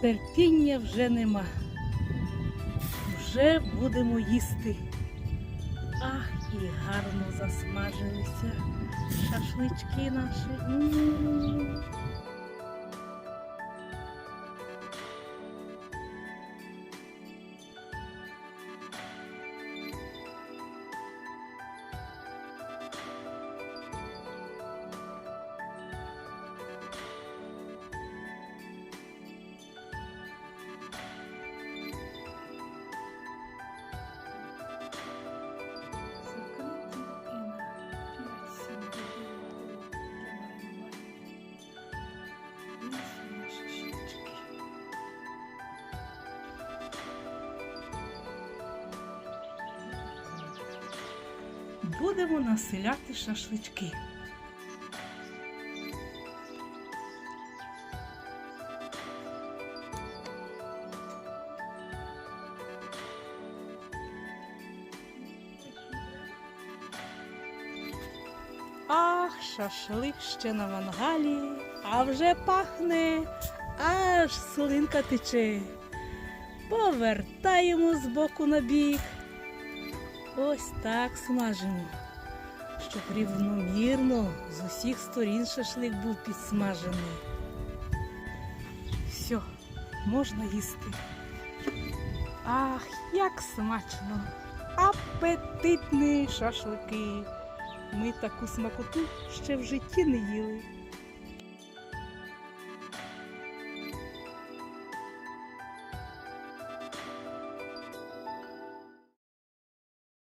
Терпіння вже нема. Вже будемо їсти. Ах, і гарно засмажилися шашлички наші. Будемо населяти шашлички. Ах, шашлик ще на мангалі, а вже пахне, аж слинка тече. Повертаємо з боку на бік. Ось так смажимо, щоб рівномірно з усіх сторін шашлик був підсмажений. Все, можна їсти. Ах, як смачно! Апетитні шашлики! Ми таку смакоту ще в житті не їли.